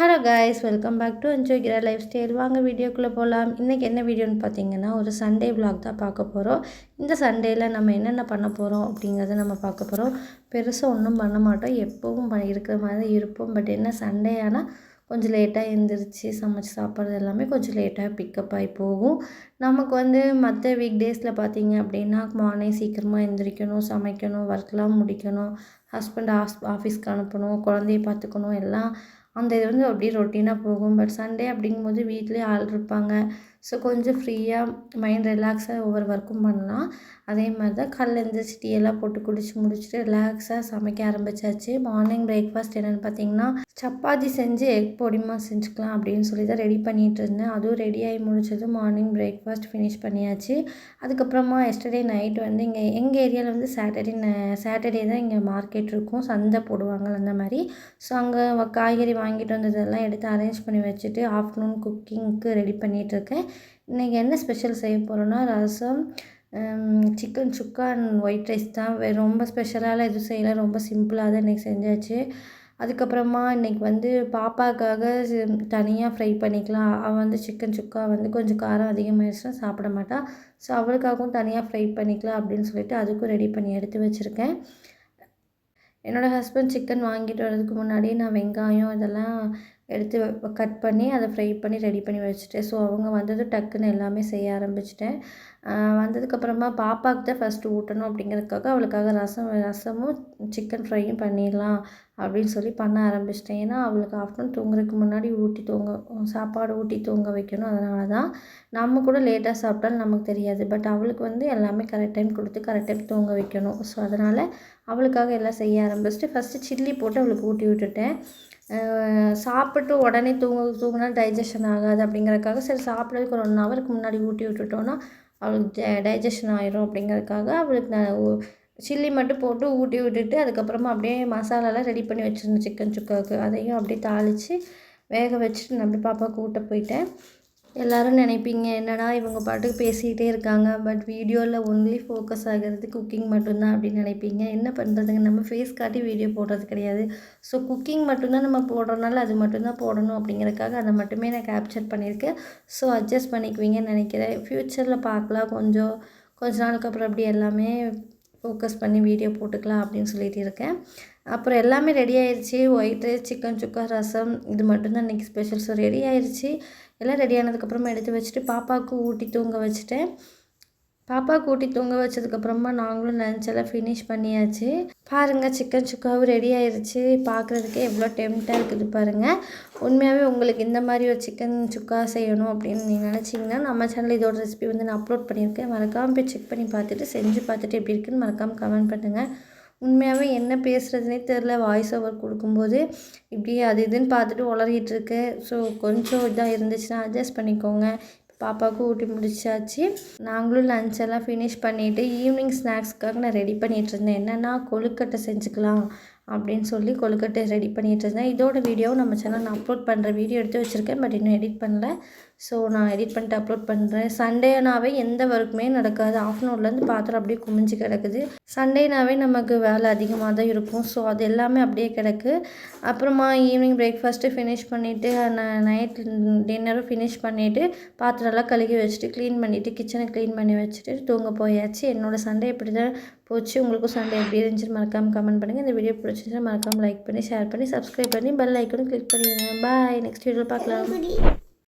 Hello guys welcome back to enjoy life style வாங்க வீடியோக்குள்ளே போகலாம் இன்றைக்கி என்ன வீடியோன்னு பார்த்தீங்கன்னா ஒரு சண்டே விலாக் தான் பார்க்க போகிறோம் இந்த சண்டேயில் நம்ம என்னென்ன பண்ண போகிறோம் அப்படிங்கிறத நம்ம பார்க்க போகிறோம் பெருசாக ஒன்றும் பண்ண மாட்டோம். எப்போவும் இருக்கிற மாதிரி தான் இருப்போம். பட் என்ன சண்டே ஆனால் கொஞ்சம் லேட்டாக எழுந்திரிச்சு சமைச்சு சாப்பிட்றது எல்லாமே கொஞ்சம் லேட்டாக பிக்கப் ஆகி போகும். நமக்கு வந்து மற்ற வீக் டேஸில் பார்த்தீங்க அப்படின்னா மார்னிங் சீக்கிரமாக எழுந்திரிக்கணும் சமைக்கணும் ஒர்க்லாம் முடிக்கணும். ஹஸ்பண்ட் ஆஸ் ஆஃபீஸ்க்கு அனுப்பணும் குழந்தைய பார்த்துக்கணும் எல்லாம் அந்த இது வந்து அப்படியே ரொட்டீனாக போகும். பட் சண்டே அப்படிங்கும்போது வீட்டிலே ஆள் இருப்பாங்க. ஸோ கொஞ்சம் ஃப்ரீயாக மைண்ட் ரிலாக்ஸாக ஒவ்வொரு ஒர்க்கும் பண்ணலாம். அதே மாதிரி தான் காலைல எழுந்திரிச்சி டீ எல்லாம் போட்டு குடிச்சு முடிச்சுட்டு ரிலாக்ஸாக சமைக்க ஆரம்பிச்சாச்சு. மார்னிங் பிரேக்ஃபாஸ்ட் என்னென்னு பார்த்தீங்கன்னா சப்பாத்தி செஞ்சு எக் பொடிமா செஞ்சுக்கலாம் அப்படின்னு சொல்லி தான் ரெடி பண்ணிகிட்டு இருந்தேன். அதுவும் ரெடி ஆகி முடிச்சதும் மார்னிங் பிரேக்ஃபாஸ்ட் ஃபினிஷ் பண்ணியாச்சு. அதுக்கப்புறமா எஸ்டர்டே நைட் வந்து இங்கே எங்கள் ஏரியாவில் வந்து சாட்டர்டே சாட்டர்டே தான் இங்கே மார்க்கெட் இருக்கும். சந்தை போடுவாங்க அந்த மாதிரி. ஸோ அங்கே காய்கறி வாங்கிட்டு வந்ததெல்லாம் எடுத்து அரேஞ்ச் பண்ணி வச்சுட்டு ஆஃப்டர்நூன் குக்கிங்க்கு ரெடி பண்ணிகிட்ருக்கேன் இன்றைக்கி என்ன ஸ்பெஷல் செய்ய போகிறோன்னா rasam chicken sukka and white rice தான். ரொம்ப ஸ்பெஷலாலாம் எதுவும் செய்யலை. ரொம்ப சிம்பிளாக தான் இன்றைக்கி செஞ்சாச்சு. அதுக்கப்புறமா இன்றைக்கி வந்து பாப்பாக்காக தனியாக ஃப்ரை பண்ணிக்கலாம். அவள் வந்து சிக்கன் சுக்கா வந்து கொஞ்சம் காரம் அதிகமாகிடுச்சுன்னா சாப்பிட மாட்டாள் ஸோ அவளுக்காகவும் தனியாக ஃப்ரை பண்ணிக்கலாம் அப்படின்னு சொல்லிட்டு அதுக்கும் ரெடி பண்ணி எடுத்து வச்சுருக்கேன். என்னோடய ஹஸ்பண்ட் சிக்கன் வாங்கிட்டு வரதுக்கு முன்னாடியே நான் வெங்காயம் இதெல்லாம் எடுத்து கட் பண்ணி அதை ஃப்ரை பண்ணி ரெடி பண்ணி வச்சுட்டேன். ஸோ அவங்க வந்தது டக்குன்னு எல்லாமே செய்ய ஆரம்பிச்சிட்டேன். வந்ததுக்கப்புறமா பாப்பாவுக்கு தான் ஃபஸ்ட்டு ஊட்டணும் அப்படிங்கிறதுக்காக அவளுக்காக ரசம் ரசமும் சிக்கன் ஃப்ரையும் பண்ணிடலாம் அப்படின்னு சொல்லி பண்ண ஆரம்பிச்சிட்டேன். ஏன்னா அவளுக்கு ஆஃப்டர்நூன் தூங்குறதுக்கு முன்னாடி ஊட்டி தூங்க சாப்பாடு ஊட்டி தூங்க வைக்கணும். அதனால தான் நம்ம கூட லேட்டாக சாப்பிட்டாலும் நமக்கு தெரியாது. பட் அவளுக்கு வந்து எல்லாமே கரெக்ட் டைம் கொடுத்து கரெக்ட் டைம் தூங்க வைக்கணும். ஸோ அதனால் அவளுக்காக எல்லாம் செய்ய ஆரம்பிச்சிட்டு ஃபஸ்ட்டு சில்லி போட்டு அவளுக்கு ஊட்டி விட்டுட்டேன். சாப்பிட்டு உடனே தூங்க தூங்கினா டைஜஷன் ஆகாது அப்படிங்கிறதுக்காக சரி சாப்பிட்றதுக்கு ஒரு ஒன் ஹவருக்கு முன்னாடி ஊட்டி விட்டுட்டோன்னா அவளுக்கு டைஜஷன் ஆயிரும் அப்படிங்கிறதுக்காக அவளுக்கு நான் சில்லி மட்டும் போட்டு ஊட்டி விட்டுட்டு அதுக்கப்புறமா அப்படியே மசாலாலாம் ரெடி பண்ணி வச்சுருந்தேன் சிக்கன் சுக்காவுக்கு அதையும் அப்படியே தாளித்து வேக வச்சுட்டு நான் அப்படியே பாப்பாவுக்கு ஊட்ட போயிட்டேன். எல்லாரும் நினைப்பீங்க என்னடா இவங்க பாட்டுக்கு பேசிக்கிட்டே இருக்காங்க பட் வீடியோவில் ஒன்லி ஃபோக்கஸ் ஆகிறது குக்கிங் மட்டும்தான் அப்படின்னு நினைப்பீங்க. என்ன பண்ணுறதுங்க நம்ம ஃபேஸ் காட்டி வீடியோ போடுறது கிடையாது. ஸோ குக்கிங் மட்டும்தான் நம்ம போடுறனால அது மட்டும்தான் போடணும் அப்படிங்கிறதுக்காக அதை மட்டுமே நான் கேப்சர் பண்ணியிருக்கேன். ஸோ அட்ஜஸ்ட் பண்ணிக்குவீங்கன்னு நினைக்கிறேன். ஃப்யூச்சரில் பார்க்கலாம். கொஞ்சம் கொஞ்ச நாளுக்கு அப்புறம் அப்படி எல்லாமே ஃபோக்கஸ் பண்ணி வீடியோ போட்டுக்கலாம் அப்படின்னு சொல்லிட்டு இருக்கேன். அப்புறம் எல்லாமே ரெடி ஆயிடுச்சு white rice chicken sukka rasam. இது மட்டும்தான் இன்றைக்கி ஸ்பெஷல் ஸோ ரெடி ஆயிடுச்சு எல்லாம் ரெடி ஆனதுக்கப்புறமா எடுத்து வச்சுட்டு பாப்பாவுக்கு ஊட்டி தூங்க வச்சுட்டேன். பாப்பா கூட்டி தூங்க வச்சதுக்கப்புறமா நாங்களும் லஞ்ச் ஃபினிஷ் பண்ணியாச்சு. பாருங்கள் சிக்கன் சுக்காவும் ரெடி ஆயிடுச்சு பார்க்குறதுக்கே எவ்வளோ டெம்ட்டாக இருக்குது பாருங்கள் உண்மையாகவே உங்களுக்கு இந்த மாதிரி ஒரு சிக்கன் சுக்கா செய்யணும் அப்படின்னு நீங்கள் நினச்சிங்கன்னா நம்ம சேனல் இதோட ரெசிபி வந்து நான் அப்லோட் பண்ணியிருக்கேன். மறக்காமல் போய் செக் பண்ணி பார்த்துட்டு செஞ்சு பார்த்துட்டு எப்படி இருக்குன்னு மறக்காமல் கமெண்ட் பண்ணுங்கள் உண்மையாகவே என்ன பேசுகிறதுனே தெரில வாய்ஸ் ஓவர் கொடுக்கும்போது இப்படி அது இதுன்னு பார்த்துட்டு உளறிட்டு இருக்கு. ஸோ கொஞ்சம் இதாக இருந்துச்சுன்னா அட்ஜஸ்ட் பண்ணிக்கோங்க. பாப்பாவுக்கு ஊட்டி முடிச்சாச்சு. நாங்களும் லஞ்ச் எல்லாம் ஃபினிஷ் பண்ணிவிட்டு ஈவினிங் ஸ்நாக்ஸ்க்காக நான் ரெடி பண்ணிகிட்ருந்தேன் என்னென்னா கொழுக்கட்டை செஞ்சுக்கலாம். அப்படின்னு சொல்லி கொழுக்கட்டை ரெடி பண்ணிகிட்டு இருந்தேன். இதோட வீடியோவும் நம்ம சேனல் நான் அப்லோட் பண்ணுற வீடியோ எடுத்து வச்சுருக்கேன். பட் இன்னும் எடிட் பண்ணல. ஸோ நான் எடிட் பண்ணிட்டு அப்லோட் பண்ணுறேன் சண்டேனாவே எந்த ஒர்க்குமே நடக்காது. ஆஃப்டர்நூன்லேருந்து பாத்திரம் அப்படியே குமிஞ்சு கிடக்குது. சண்டேனாவே நமக்கு வேலை அதிகமாக தான் இருக்கும். ஸோ அது எல்லாமே அப்படியே கிடக்கு. அப்புறமா ஈவினிங் பிரேக்ஃபாஸ்ட்டு ஃபினிஷ் பண்ணிவிட்டு நைட் டின்னரும் ஃபினிஷ் பண்ணிவிட்டு பாத்திரம்லாம் கழுகி வச்சுட்டு க்ளீன் பண்ணிவிட்டு கிச்சனை க்ளீன் பண்ணி வச்சுட்டு தூங்க போயாச்சு. என்னோடய சண்டே இப்படி தான் போச்சு. உங்களுக்கும் சண்டே எப்படி இருந்துச்சு மறக்காமல் கமெண்ட் பண்ணுங்கள் இந்த வீடியோ பிடிச்சிருந்தா மறக்காமல் லைக் பண்ணி ஷேர் பண்ணி சப்ஸ்கிரைப் பண்ணி பெல் ஐக்கனும் கிளிக் பண்ணிடுங்க. பாய் நெக்ஸ்ட் வீடியோவில் பார்க்கலாம்.